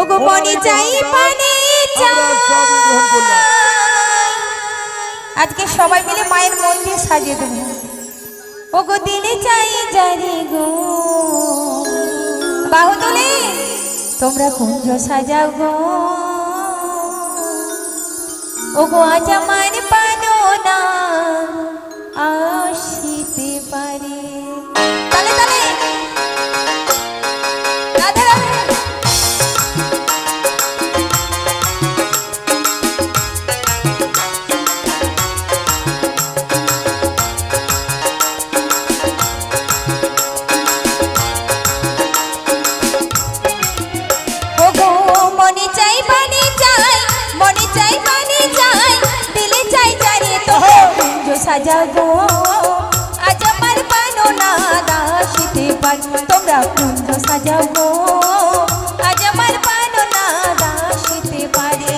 ওগো মনে চাই পানি আজকে সবাই মিলে মায়ের মন্দির সাজিয়ে দেবো। ওগো দিলে চাই জানি গো। বাহু তোলে তোমরা কুঞ্জ সাজাও গো। ওগো আজ আমার পানো না আসিতে পারে। গো আজ আমার পানো না দাসিতে পার তোমরা কুঞ্জ সাজাও গো। আজ পানো পারে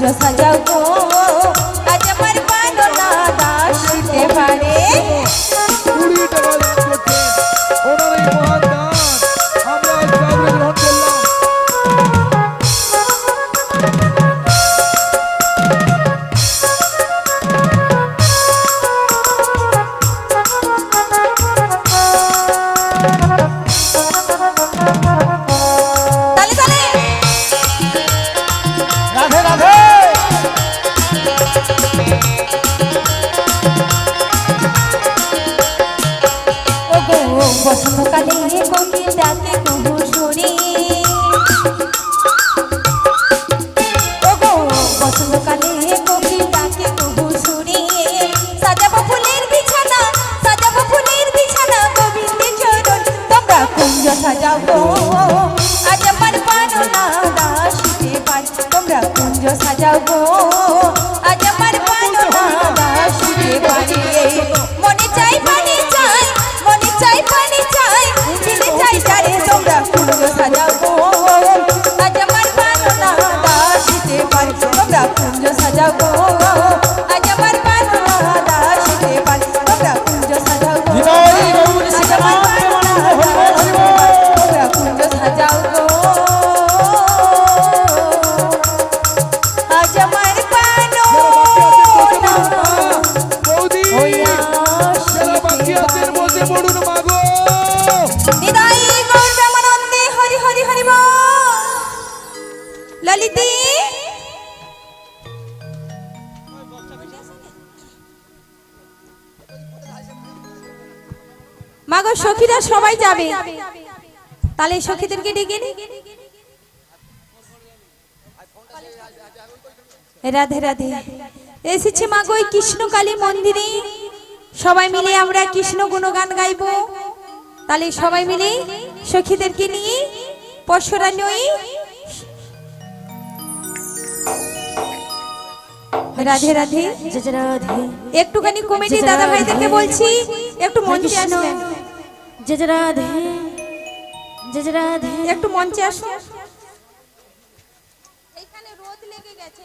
তোমরা কুঞ্জ কুঞ্জ সাজাও গো। আজ আমার পানো না দাসিতে পার তোমরা কুঞ্জ সাজাও গো। ললিতি মাগো, সখীরা সবাই যাবে। তাহলে সখীদেরকে ডেকে নি। রাধে রাধে। এসেছে মাগো এই কৃষ্ণকালী মন্দিরে। সবাই মিলে আমরা কৃষ্ণ গুণগান গাইবো। তাহলে সবাই মিলে সখীদেরকে নিয়ে পরশুরা নই রাধে রাধে। রাধে একটুখানি কমিটি দাদা ভাইদেরকে। বলছি একটু মঞ্চে আসো আসবেন রাধে। জয় রাধে। একটু মঞ্চে আসো এইখানে রোদ লেগে গেছে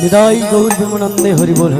নিদাই গৌর প্রেমানন্দে হরি বল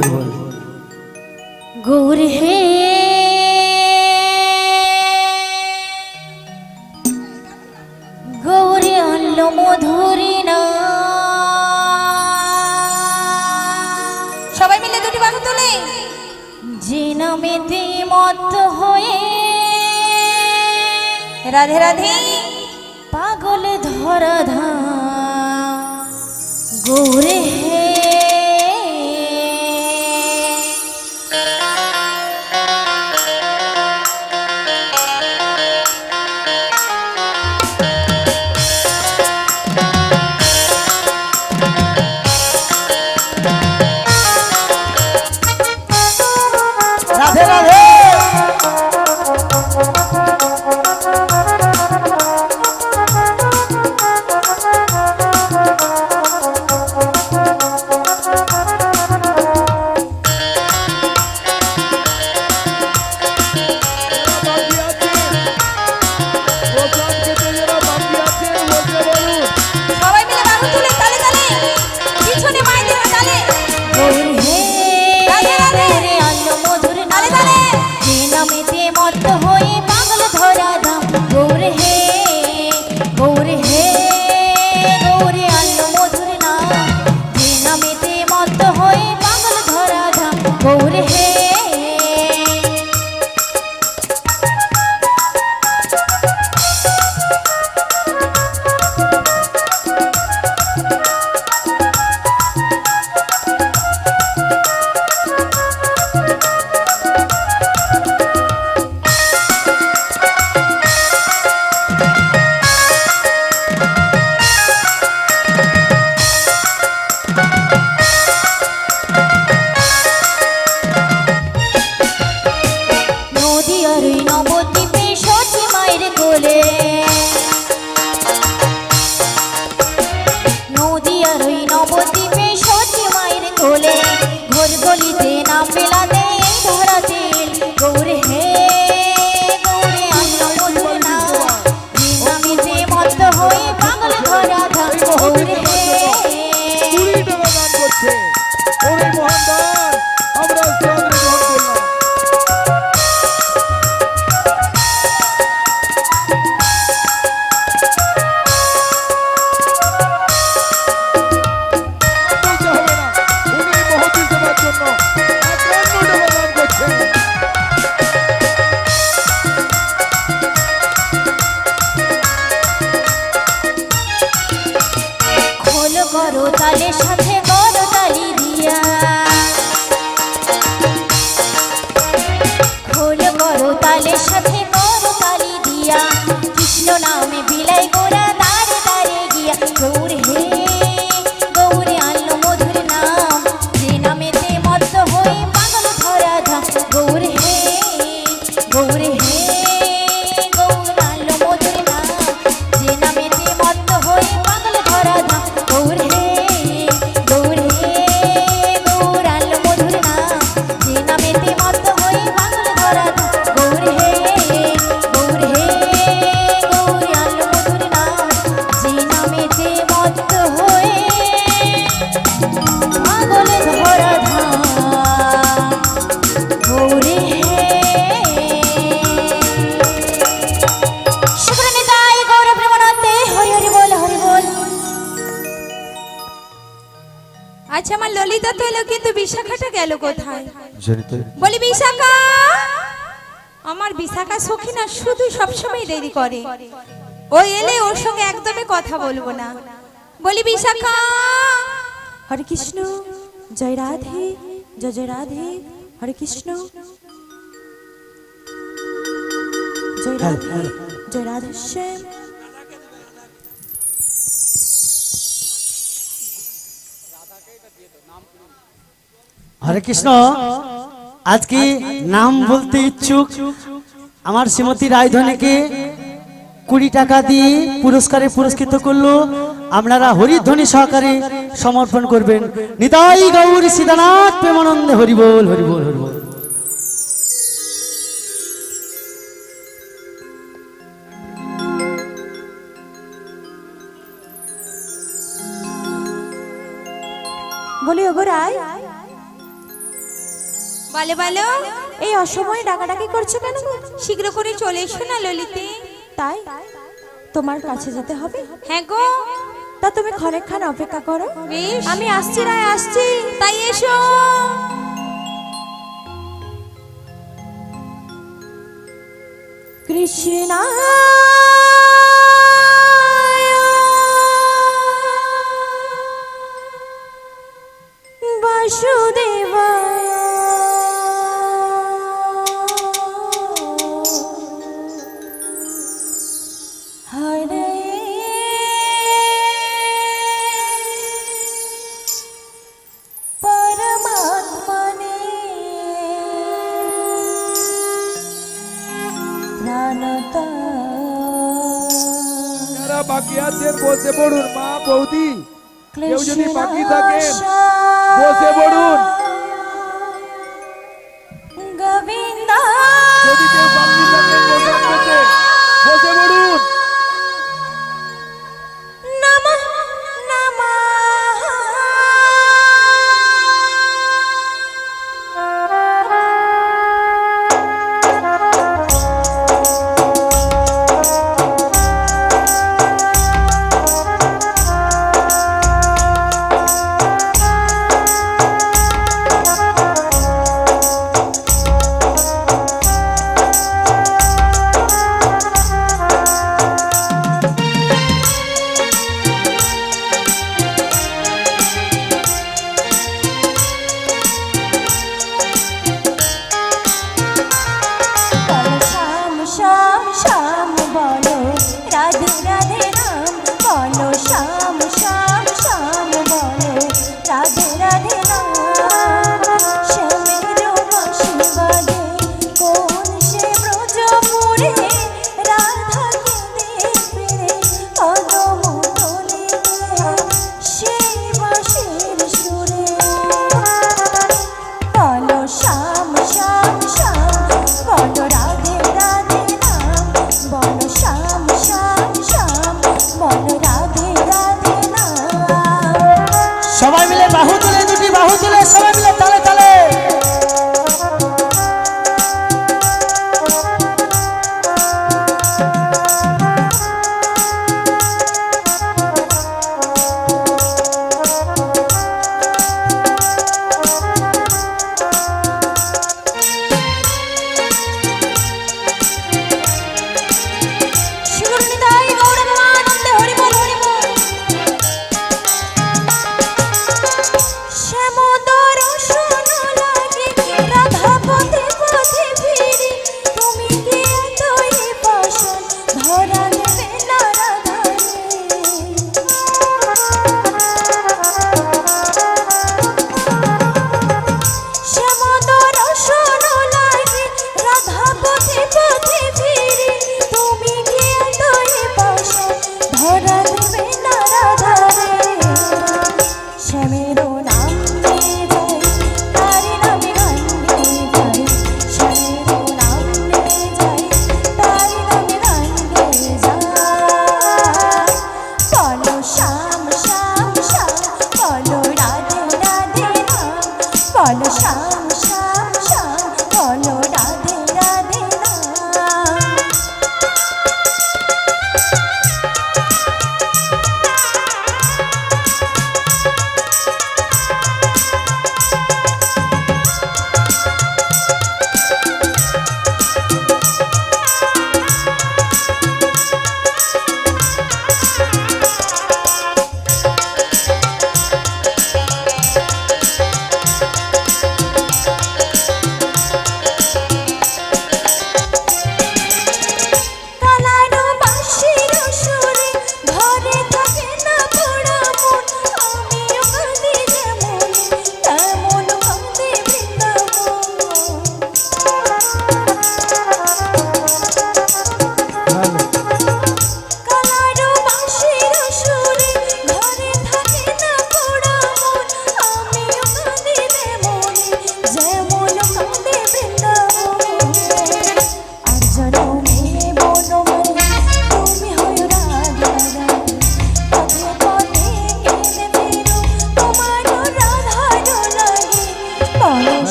বিশাখা, আমার বিশাখা সখী শুধু সবসময় দেরি করে। ও এলে ওর সঙ্গে একদমই কথা বলব না। বলি, বিশাখা, হরে কৃষ্ণ, জয় রাধে, জয় জয় রাধে, হরে কৃষ্ণ। জয় রাধে জয় রাধে শ্যাম হরে কৃষ্ণ। আজকে নাম বলতে ইচ্ছুক? আমার শ্রীমতী রায়ধনীকে কুড়ি টাকা দিয়ে পুরস্কারে পুরস্কৃত করল। আপনারা হরিধ্বনি সহকারে সমর্পণ করবেন। নিতাই গৌর সীতানাথ প্রেমানন্দে হরিবল, হরিবোল হরিবোল। বলি রায় বলে বলো এই অসময়ে ডাকাডাকি করছ কেন শীঘ্র করে চলে এসো না ললিতে। তাই? তোমার কাছে যেতে হবে? হ্যাঁ গো। তা তুমি ক্ষণেকক্ষণ অপেক্ষা করো। আমি আসছি রায় আসছি। তাই এসো। কৃষ্ণা। বাসুদেব। স্নানতা। যারা বাকি আছেন বসে পড়ুন মা বৌদি। কেউ যদি বাকি থাকেন বসে পড়ুন।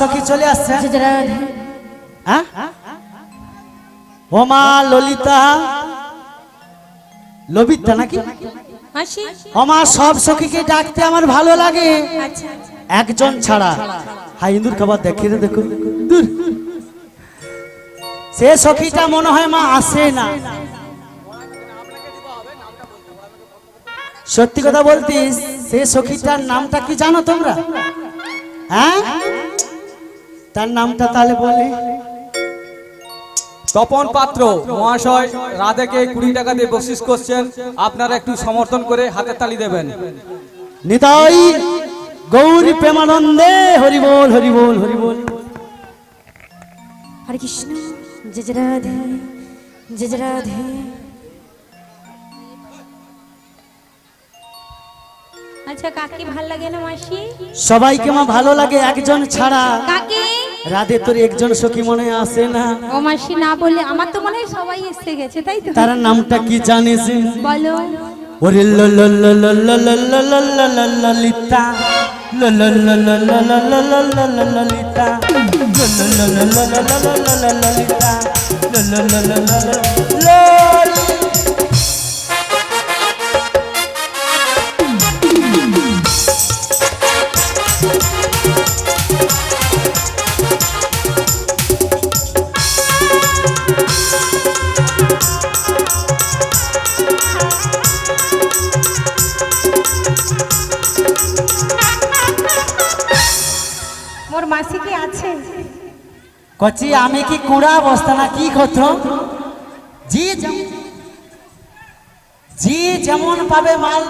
সখী চলে আসছে। রাধে হ্যাঁ? ওমা ললিতা। লবিতা নাকি? ওমা সব সখীকে ডাকতে আমার ভালো লাগে। আচ্ছা একজন ছাড়া। হাই ইন্দুর খাবার দেখে রে দেখো দূর। সে সখীটা মনে হয় মা আসে না। সত্যি কথা বলতিস সে সখীটার নামটা কি জানো তোমরা? হ্যাঁ? তার নামটা তাহলে বলি। তপন পাত্র মহাশয় রাধেকে কুড়ি টাকা দিয়ে বকশিস করছেন। আপনারা একটু সমর্থন করে হাতের তালি দেবেন। নিতাই গৌরী প্রেমানন্দে হরিবোল হরিবোল হরিবোল। হরে কৃষ্ণ জয় জয় রাধে জয় জয় রাধে। আচ্ছা কাকে ভালো লাগে না মাসি? সবাইকে মা ভালো লাগে একজন ছাড়া। রাধে তোর একজন সখী মনে আসে না ও মাসি না বলে আমার তো মনে হয় সবাই এসে গেছে তাই তো তার নামটা কি জানিস বলো ওরে ললিতা ললিতা ল কচি আমি কি কুড়া বস্তা না কি কত জি জি যেমন পাবে মাল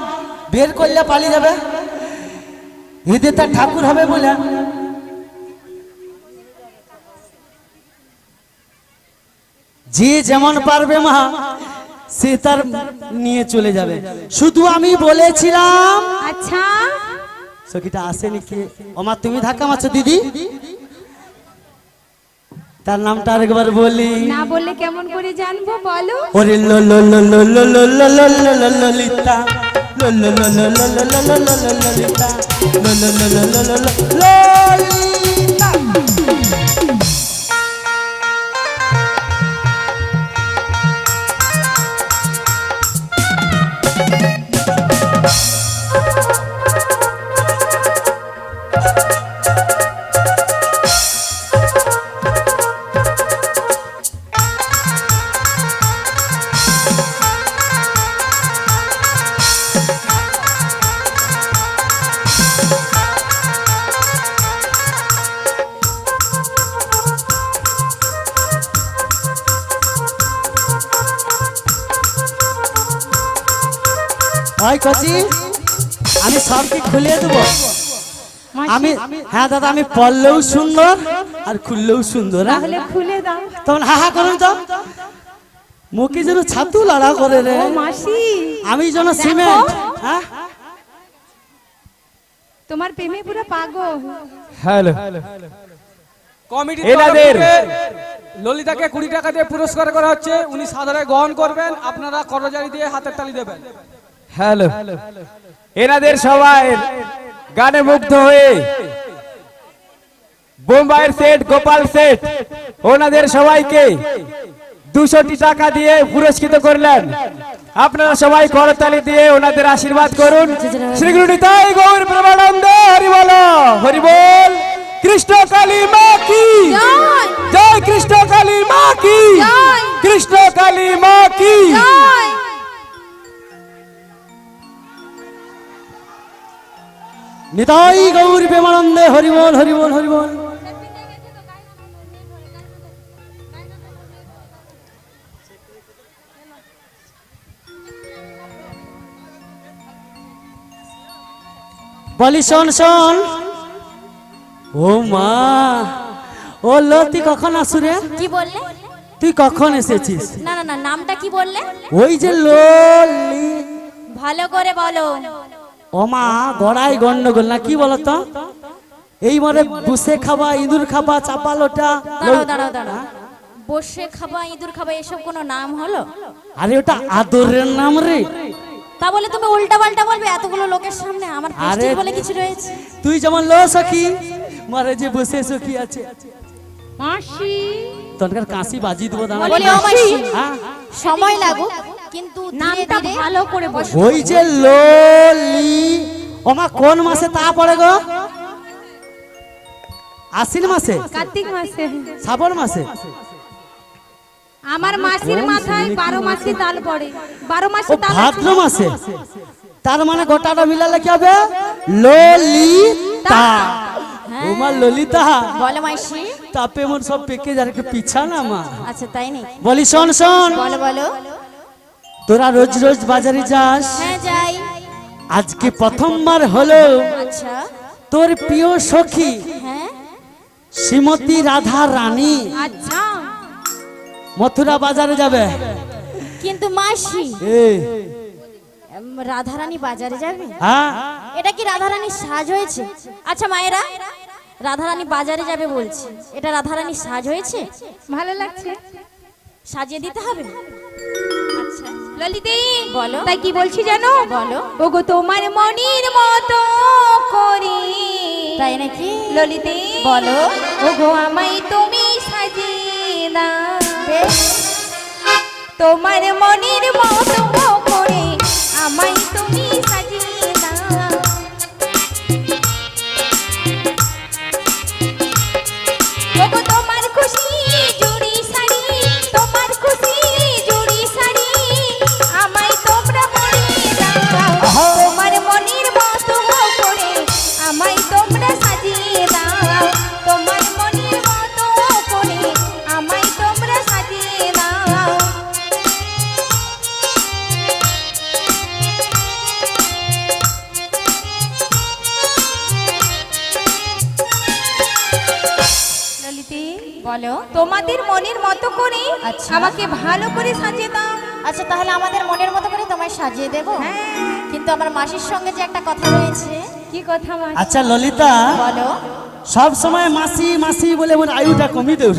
বের করলে পালিয়ে যাবে। এদের তার ঠাকুর হবে বলে। যে যেমন পারবে মা সে তার নিয়ে চলে যাবে। শুধু আমি বলেছিলাম। আচ্ছা। সখিটা আসেনি কে? ওমা তুমি ধাক্কা মারছো দিদি? তার নামটা আরেকবার বলি না বললে কেমন করে জানব বলো ওরে লো লো লো লো লো লো লো লো লো লো ললিতা লো লো লো লো লো লো লো লো লো লো ললিতা লো লো লো লো লো লো লো ললিতা হয় কচি? আমি সবকে খুলিয়ে দেবো। আমি হ্যাঁ দাদা আমি পড়লেও সুন্দর আর খুললেও সুন্দর হ্যাঁ? খুলে দাও। তখন হা হা করুন তো। মুখে যেন ছাতু লাড়া করে রে। আমি যেন সিমেন্ট হ্যাঁ? তোমার প্রেমে পুরো পাগল। হ্যালো। কমিটি এনাদের। ললিতাকে কুড়ি টাকা দিয়ে পুরস্কার করা হচ্ছে। উনি সাধারণ গ্রহণ করবেন। আপনারা করজারি দিয়ে হাতের তালি দেবেন। হ্যালো। এনাদের সবাই গানে মুগ্ধ হয়ে বোম্বাইয়ের সেট গোপাল সেট ওনাদের সবাইকে দুশোটি টাকা দিয়ে পুরস্কৃত করলেন। আপনারা সবাই করতালি দিয়ে ওনাদের আশীর্বাদ করুন। শ্রী গুরু নিতাই গৌর প্রমানন্দ হরি বল হরি বল। কৃষ্ণ কালী মা কি? জয়! কৃষ্ণ কালী মা কি? জয়! কৃষ্ণ কালী মা কি? নিতাই গৌর প্রেমানন্দে হরিবল হরিবল হরিবল। বলি শোন শোন। ও মা ও লো তুই কখন আসুরে কি বললে? তুই কখন এসেছিস? না না না নামটা কি বললে? ওই যে লোলি ভালো করে বলো। ও মা গড়াই গন্ডগোল না কি বলতো? এই মরে বুসে খাবা ইঁদুর খাবা চাপালোটা দাঁড়াও দাঁড়াও দাঁড়াও। বসে খাবা ইঁদুর খাবা এসব কোনো নাম হলো? আরে ওটা আদরের নাম রে। তা বলে তুমি উল্টা পাল্টা বলবে এতগুলো লোকের সামনে আমার আরে বলে কিছু রয়েছে? তুই যেমন লো সখী মারে যে বসে কি আছে। মাসি। তনকার কাশি বাজি দেবো দাঁড়া। হ্যাঁ? সময় লাগুক। কিন্তু নামটা ভালো করে বস ওই যে ললি। ওমা কোন মাসে তা পড়ে গো? আশ্বিন মাসে? কার্তিক মাসে। শ্রাবণ মাসে? আমার মাসির মাথায় বারো মাসি? তাল পড়ে। বারো মাসে তাল ভাদ্র মাসে? তার মানে গোটাটা মিলালে কি হবে? ললিতা। ওমা ললিতা। বলো মাসি। তাপে মন সব পেকে যার একটু পিছা না মা। আচ্ছা তাই নেই বলি শোন শোন। বলো বলো। তোরা রোজ রোজ বাজারে যাস। হ্যাঁ যাই। আজকে প্রথমবার হলো। আচ্ছা। তোর প্রিয় সখী। হ্যাঁ। শ্রীমতী রাধা রানী। আচ্ছা। মথুরা বাজারে যাবে। কিন্তু মাসি এই এম, রাধারানী বাজারে যাবে? হ্যাঁ। এটা কি রাধা রাধারানীর সাজ হয়েছে? আচ্ছা মায়েরা রাধারানী বাজারে যাবে বলছে। এটা রাধা রাধারানীর সাজ হয়েছে? ভালো লাগছে। সাজিয়ে দিতে হবে? আচ্ছা। ললিতে বলো। তাই কি বলছি জানো? বলো। ওগো তোমার মনির মতো করি। তাই নাকি? ললিতে বলো। ওগো আমায় তুমি সাজিয়ে দাও। তোমার মনির মতো করে আমায় তুমি সাজিয়ে মতো করে আচ্ছা। আমাকে ভালো করে সাজিয়ে দাও। আচ্ছা তাহলে আমাদের মনের মতো করে তোমায় সাজিয়ে দেব? কিন্তু আমার মাসির সঙ্গে যে একটা কথা রয়েছে। কি কথা মা আচ্ছা ললিতা। বলো। সব সময় মাসি মাসি বলে মোর আয়ুটা কমি দেউ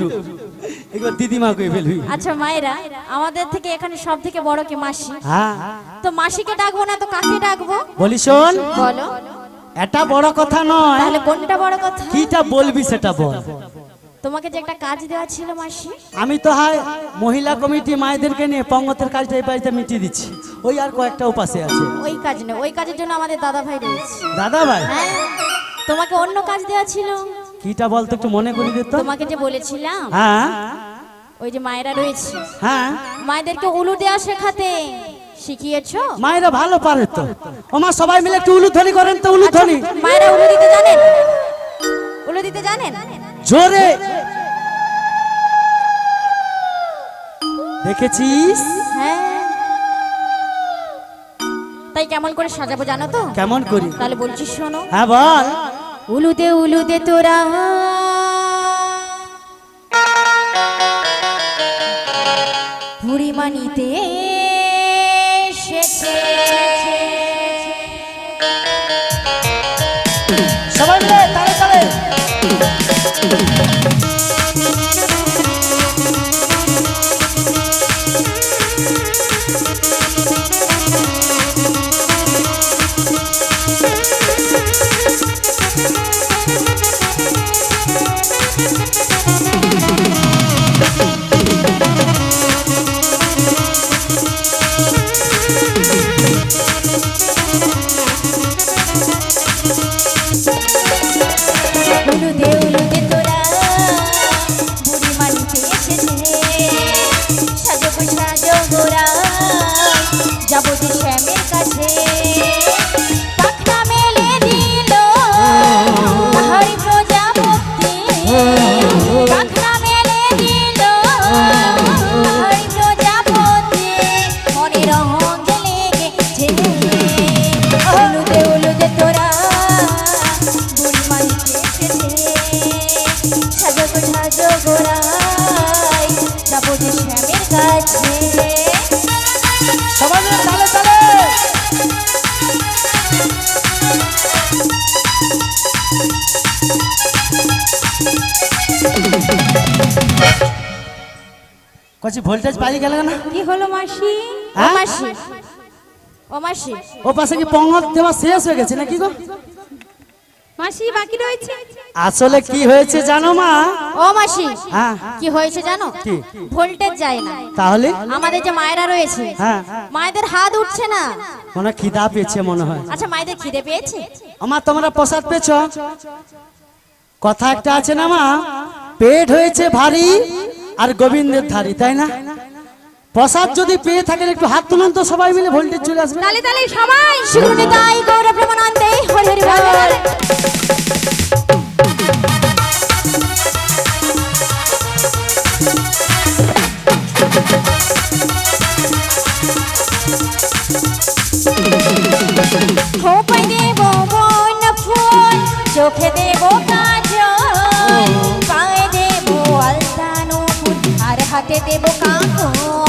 এবার দিদিমা কই ফেলবি। আচ্ছা মায়েরা আমাদের থেকে এখানে সব থেকে বড় কি মাসি? হ্যাঁ। তো মাসিকে ডাকবো না তো কাকে ডাকবো? বলি শোন। বলো। এটা বড় কথা নয়। তাহলে কোনটা বড় কথা? কিটা বলবি সেটা বল। তোমাকে যে একটা কাজ দেওয়া ছিল মাসি? আমি তো হয় মহিলা কমিটি মায়েদেরকে নিয়ে পঙ্গতের কাজটা এই বাড়িতে মিটিয়ে দিচ্ছি। ওই আর কয়েকটা উপাসে আছে। ওই কাজ না ওই কাজের জন্য আমাদের দাদা ভাই রয়েছে। দাদা ভাই? হ্যাঁ। তোমাকে অন্য কাজ দেওয়া ছিল? কিটা বলতো একটু মনে করি দিত? তোমাকে যে বলেছিলাম? হ্যাঁ। ওই যে মায়েরা রয়েছে। হ্যাঁ। মায়েদেরকে উলু দেওয়া শেখাতে শিখিয়েছো? মায়েরা ভালো পারে তো। আমার সবাই মিলে একটু উলুধ্বনি করেন তো উলুধ্বনি। মায়েরা উলু দিতে জানেন? উলু দিতে জানেন? জোরে। দেখেছিস? হ্যাঁ। তাই কেমন করে সাজাবো জানো তো? কেমন করি? তাহলে বলছিস শোনো। হ্যাঁ বল। উলুদে উলুদে তোরা। বুড়িমানিতে এসেছে কচি ভোল্টেজ পাই গেল না কি হলো মাসি? ও হ্যাঁ? মাসি। ও মাসি। ও পাশে কি পঙ্গত দেওয়া শেষ হয়ে গেছে নাকি গো? মাসি বাকি রয়েছে? আসলে কি হয়েছে জানো মা? ও মাসি হ্যাঁ। কি হয়েছে জানো? ভোল্টেজ যায় না। তাহলে? আমাদের যে মায়েরা রয়েছে হ্যাঁ। মায়েদের হাত উঠছে না। মনে খিদা পেয়েছে মনে হয়। আচ্ছা মায়েদের খিদে পেয়েছে? আমার তোমরা প্রসাদ পেয়েছ? কথা একটা আছে না মা? পেট হয়েছে ভারী আর গোবিন্দের ধারি তাই না? প্রসাদ যদি পেয়ে থাকেন একটু হাত তুলুন তো সবাই মিলে ভোল্টেজ চলে আসবে। তালে তালে সবাই। শিরুনিতাই গৌর প্রেমানন্দে হরি হরি বল। খোপায় দেব বন ফুল চোখে দেব কাজল পায়ে দেব আলতানো ফুল আর হাতে দেব কাঁকন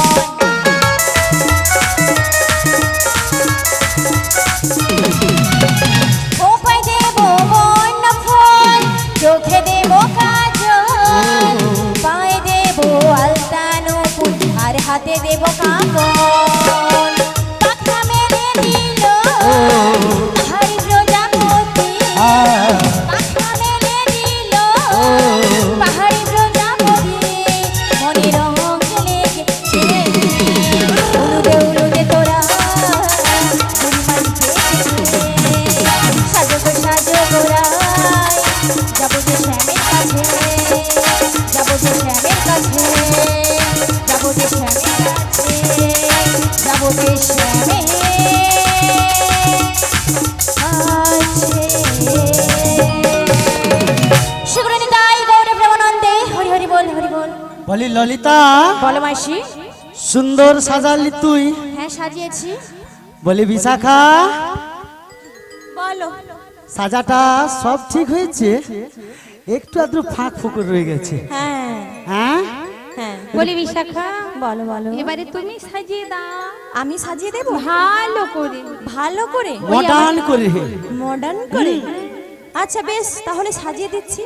ললিতা। বলো মাসি। সুন্দর সাজালি তুই। হ্যাঁ সাজিয়েছি। বলি বিশাখা। বলো। সাজাটা সব ঠিক হয়েছে? একটু আদ্র ফাঁক ফুকুর রয়ে গেছে। হ্যাঁ। হ্যাঁ? হ্যাঁ বলি বিশাখা বলো বলো। এবারে তুমি সাজিয়ে দাও। আমি সাজিয়ে দেব? ভালো করে। ভালো করে? মডার্ন করে মডার্ন করে? আচ্ছা বেশ তাহলে সাজিয়ে দিচ্ছি।